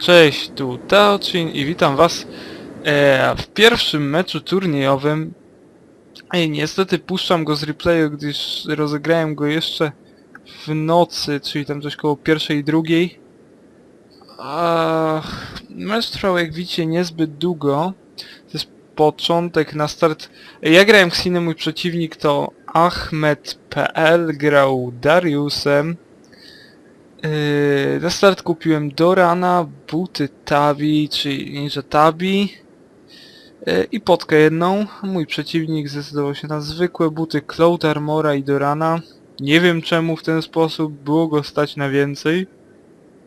Cześć, tu Taochin i witam was e, w pierwszym meczu turniejowym. Ej, niestety puszczam go z replayu, gdyż rozegrałem go jeszcze w nocy, czyli tam coś koło pierwszej drugiej. A, mecz trwał jak widzicie niezbyt długo. To jest początek na start. Ja grałem Xinem, mój przeciwnik to Ahmed.pl, grał Dariusem. Yy, na start kupiłem Dorana, buty Tabi, czyli Ninja Tabi yy, i potkę jedną. Mój przeciwnik zdecydował się na zwykłe buty Cloud Armora i Dorana. Nie wiem czemu w ten sposób było go stać na więcej,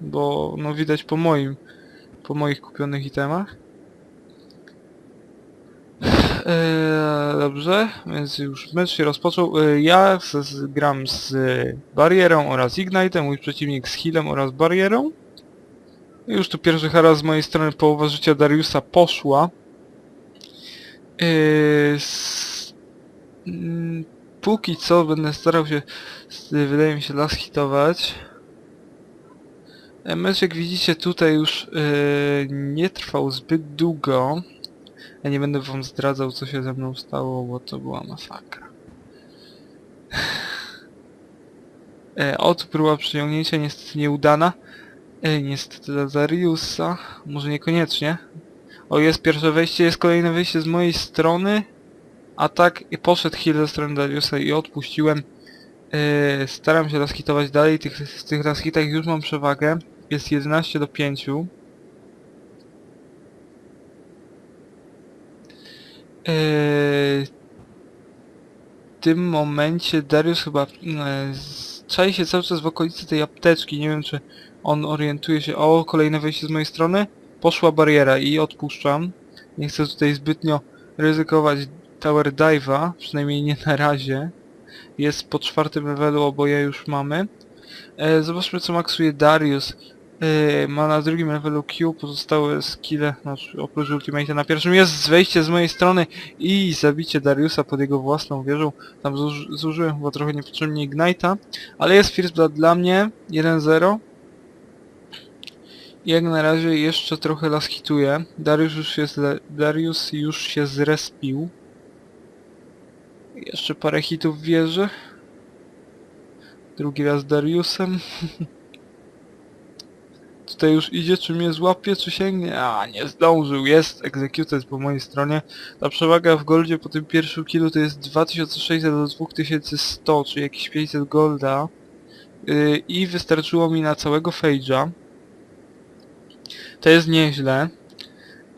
bo no widać po moim, po moich kupionych itemach. Eee, dobrze, więc już mecz się rozpoczął. Eee, ja z, z, gram z e, barierą oraz Ignite'em, mój przeciwnik z healem oraz barierą. Już tu pierwszy haras z mojej strony połowa życia Dariusa poszła. Eee, s, mm, póki co będę starał się, s- wydaje mi się, las hitować. E, Mecz jak widzicie tutaj już e, nie trwał zbyt długo. Ja nie będę wam zdradzał co się ze mną stało, bo to była masakra. E, oto próba przyciągnięcia niestety nieudana. E, niestety dla Dariusa. Może niekoniecznie. O jest pierwsze wejście, jest kolejne wejście z mojej strony. A tak i poszedł heal ze strony Dariusa i odpuściłem. E, staram się raskitować dalej, tych, w tych raskitach już mam przewagę. Jest 11 do 5. w tym momencie Darius chyba e, czai się cały czas w okolicy tej apteczki. Nie wiem czy on orientuje się. O, kolejne wejście z mojej strony. Poszła bariera i odpuszczam. Nie chcę tutaj zbytnio ryzykować Tower Dive'a, przynajmniej nie na razie. Jest po czwartym levelu, oboje już mamy. E, zobaczmy co maksuje Darius. Yy, ma na drugim levelu Q pozostałe skille, znaczy oprócz ultimate na pierwszym jest wejście z mojej strony i zabicie Dariusa pod jego własną wieżą. Tam zuż- zużyłem chyba trochę niepotrzebnie Ignite'a, ale jest First Blood dla mnie, 1-0. I Jak na razie jeszcze trochę las hituje. Darius już jest, Darius już się zrespił. Jeszcze parę hitów wieży. Drugi raz Dariusem. Tutaj już idzie, czy mnie złapie, czy sięgnie? A, nie zdążył, jest executed po mojej stronie. Ta przewaga w goldzie po tym pierwszym killu to jest 2600 do 2100, czyli jakieś 500 golda. Yy, I wystarczyło mi na całego Fage'a. To jest nieźle.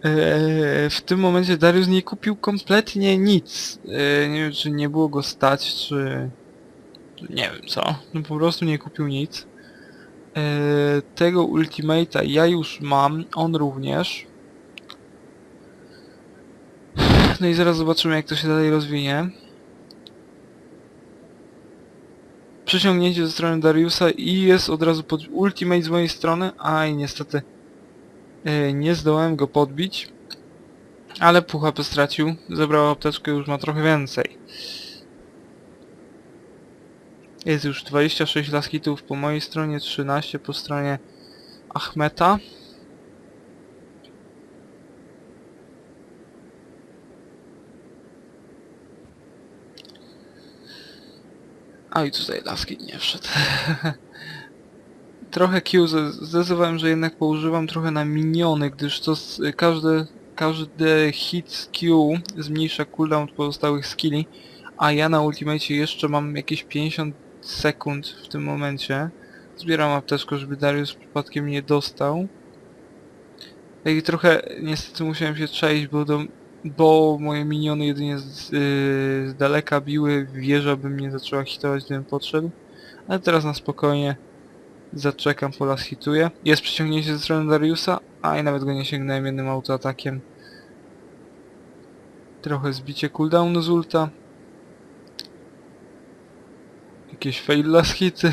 Yy, w tym momencie Darius nie kupił kompletnie nic. Yy, nie wiem, czy nie było go stać, czy... Nie wiem co. No po prostu nie kupił nic. Eee, tego ultimate'a ja już mam, on również. No i zaraz zobaczymy jak to się dalej rozwinie. Przyciągnięcie ze strony Dariusa i jest od razu pod ultimate z mojej strony. Aj, niestety e, nie zdołałem go podbić. Ale HP stracił. Zebrał apteczkę, już ma trochę więcej. Jest już 26 laskitów po mojej stronie, 13 po stronie Ahmeta. A i tutaj laskit nie wszedł. trochę Q zdecydowałem, że jednak poużywam trochę na miniony, gdyż to każdy, każdy hit z Q zmniejsza cooldown pozostałych skilli, a ja na ultimate jeszcze mam jakieś 50 sekund w tym momencie. Zbieram apteczkę, żeby Darius przypadkiem nie dostał. Tak I trochę niestety musiałem się czaić, bo, do, bo moje miniony jedynie z, yy, z daleka biły, wieża by mnie zaczęła hitować, gdybym podszedł. Ale teraz na spokojnie zaczekam, po las hituje. Jest przyciągnięcie ze strony Dariusa, a i nawet go nie sięgnąłem jednym autoatakiem. Trochę zbicie cooldownu z ulta. Jakieś fail last hity.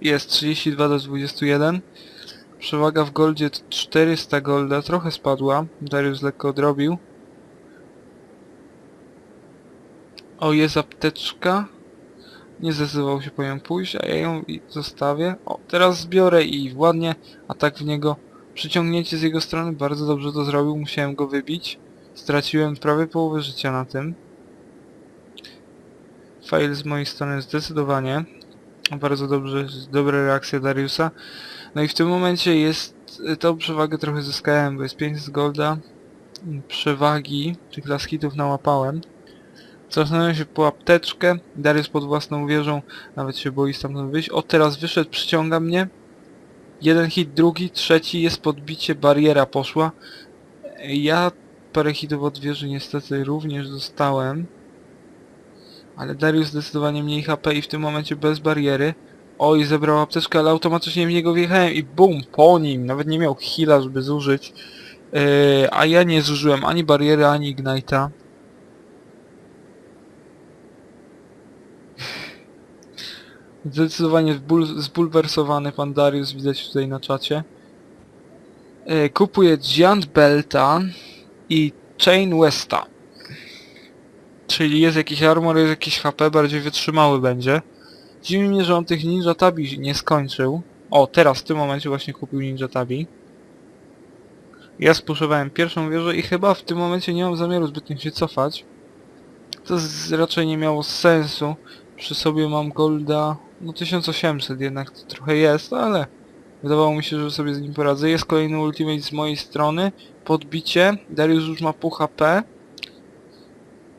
Jest 32 do 21. Przewaga w goldzie to 400 golda, trochę spadła. Darius lekko odrobił. O, jest apteczka. Nie zdecydował się po nią pójść, a ja ją zostawię. O, teraz zbiorę i ładnie atak w niego. Przyciągnięcie z jego strony, bardzo dobrze to zrobił, musiałem go wybić. Straciłem prawie połowę życia na tym. Fail z mojej strony zdecydowanie. Bardzo dobrze, dobra reakcja Dariusa. No i w tym momencie jest, tą przewagę trochę zyskałem, bo jest 500 golda. Przewagi tych last hitów nałapałem. Cofnąłem się po apteczkę, Darius pod własną wieżą, nawet się boi stamtąd wyjść. O, teraz wyszedł, przyciąga mnie. Jeden hit, drugi, trzeci, jest podbicie, bariera poszła. Ja parę hitów od wieży niestety również dostałem. Ale Darius zdecydowanie mniej HP i w tym momencie bez bariery. Oj, zebrał apteczkę, ale automatycznie w niego wjechałem i bum, po nim. Nawet nie miał heala, żeby zużyć. Yy, a ja nie zużyłem ani bariery, ani ignite'a. Zdecydowanie zbul zbulwersowany pan Darius, widać tutaj na czacie. Yy, kupuję Giant Belta i Chain Westa. Czyli jest jakiś armor, jest jakiś HP, bardziej wytrzymały będzie. Dziwi mnie, że on tych Ninja Tabi nie skończył. O, teraz w tym momencie właśnie kupił Ninja Tabi. Ja spuszowałem pierwszą wieżę i chyba w tym momencie nie mam zamiaru zbytnio się cofać. To raczej nie miało sensu. Przy sobie mam golda, no 1800 jednak to trochę jest, ale wydawało mi się, że sobie z nim poradzę. Jest kolejny ultimate z mojej strony. Podbicie. Darius już ma pół HP.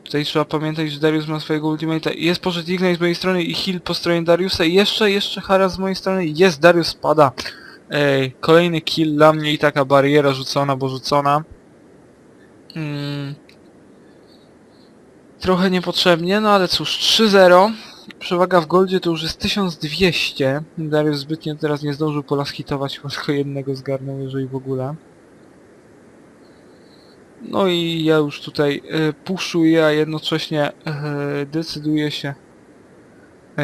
Tutaj trzeba pamiętać, że Darius ma swojego ultimate'a. Jest poszedł Ignite z mojej strony i heal po stronie Dariusa. I jeszcze, jeszcze Haras z mojej strony. Jest, Darius spada. Ej, kolejny kill dla mnie i taka bariera rzucona, bo rzucona. Mm. Trochę niepotrzebnie, no ale cóż, 3-0. Przewaga w goldzie to już jest 1200. Darius zbytnio teraz nie zdążył polaskitować, chyba tylko jednego zgarnął, jeżeli w ogóle. No i ja już tutaj y, puszuję, a jednocześnie y, decyduję się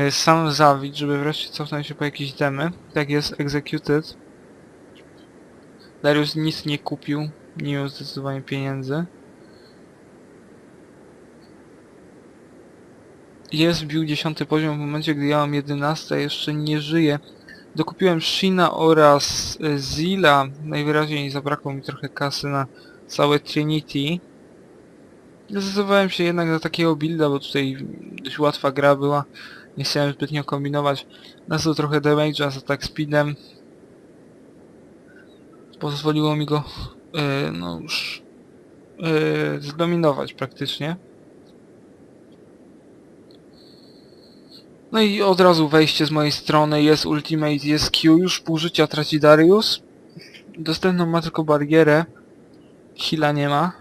y, sam zabić, żeby wreszcie cofnąć się po jakieś demy. Tak jest, executed. Darius nic nie kupił, nie miał zdecydowanie pieniędzy. Jest wbił 10 poziom w momencie, gdy ja mam 11, a jeszcze nie żyję. Dokupiłem Shina oraz Zilla. Najwyraźniej zabrakło mi trochę kasy na całe Trinity. Zdecydowałem się jednak na takiego builda, bo tutaj dość łatwa gra była. Nie chciałem zbytnio kombinować. To trochę damage'a z attack speedem. Pozwoliło mi go, yy, no już, yy, zdominować praktycznie. No i od razu wejście z mojej strony, jest ultimate, jest Q, już pół życia traci Darius. Dostępną ma tylko barierę. Hila nie ma.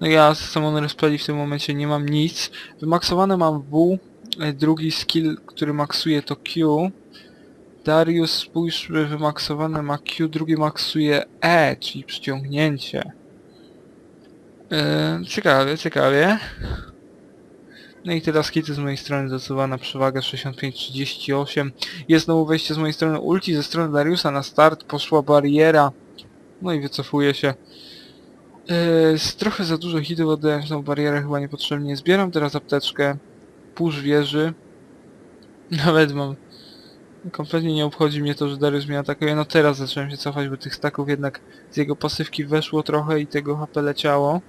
No ja z Summon Respeli w tym momencie nie mam nic. Wymaksowane mam W. e, Drugi skill, który maksuje to Q. Darius, spójrzmy, wymaksowane ma Q, drugi maksuje E, czyli przyciągnięcie. Yy, ciekawie, ciekawie. No i teraz hity z mojej strony zdecydowana przewaga 65-38. Jest znowu wejście z mojej strony ulti, ze strony Dariusa na start poszła bariera. No i wycofuje się. Yy, z trochę za dużo hitów oddałem tą barierę chyba niepotrzebnie. Zbieram teraz apteczkę. Push wieży. Nawet mam... Kompletnie nie obchodzi mnie to, że Darius mnie atakuje. No teraz zacząłem się cofać, bo tych staków jednak z jego pasywki weszło trochę i tego HP leciało.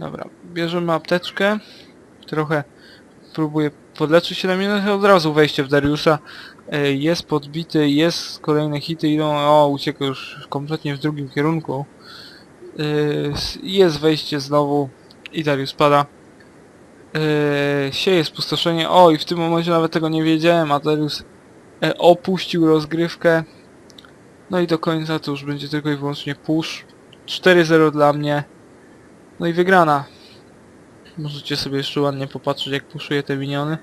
Dobra, bierzemy apteczkę. Trochę próbuję podleczyć się na minutę, od razu wejście w Dariusa. Yy, Jest podbity, jest kolejne hity, idą, o ucieka już kompletnie w drugim kierunku. Yy, jest wejście znowu i Darius pada. Yy, sieje spustoszenie. O, i w tym momencie nawet tego nie wiedziałem, a Darius e, opuścił rozgrywkę. No i do końca to już będzie tylko i wyłącznie push. 4-0 dla mnie. No i wygrana. Możecie sobie jeszcze ładnie popatrzeć jak puszuje te miniony.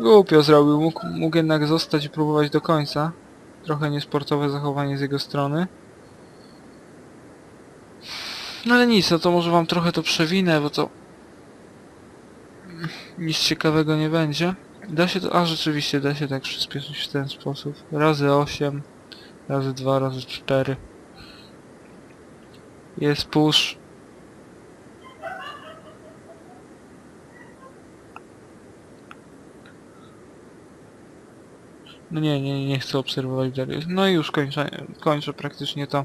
Głupio zrobił, mógł, mógł jednak zostać i próbować do końca. Trochę niesportowe zachowanie z jego strony. No ale nic, no to może wam trochę to przewinę, bo to... Nic ciekawego nie będzie. Da się to... A rzeczywiście, da się tak przyspieszyć w ten sposób. Razy 8, razy 2, razy 4. Jest push. No nie, nie, nie chcę obserwować dalej. No i już kończę, kończę praktycznie to.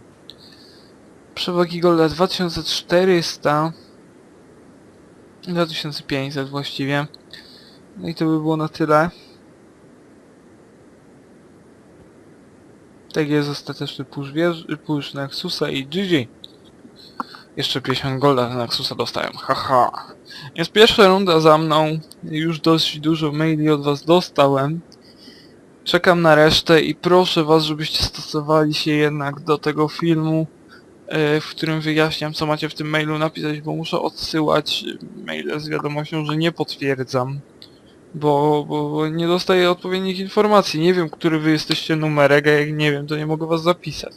Przewagi golda 2400. 2500 właściwie. No i to by było na tyle. Tak jest ostateczny push, wież, push Nexusa i GG. Jeszcze 50 golda na Nexusa dostałem, haha. Jest pierwsza runda za mną, już dość dużo maili od was dostałem. Czekam na resztę i proszę was, żebyście stosowali się jednak do tego filmu, w którym wyjaśniam co macie w tym mailu napisać, bo muszę odsyłać maile z wiadomością, że nie potwierdzam. Bo, bo, bo nie dostaję odpowiednich informacji. Nie wiem, który wy jesteście numerek, a jak nie wiem, to nie mogę was zapisać.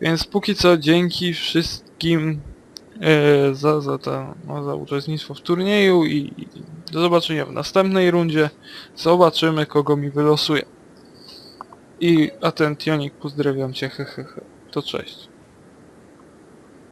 Więc póki co dzięki wszystkim e, za, za, ta, no, za uczestnictwo w turnieju i, i do zobaczenia w następnej rundzie. Zobaczymy, kogo mi wylosuje. I Atentionik, pozdrawiam cię, hehehe. To cześć.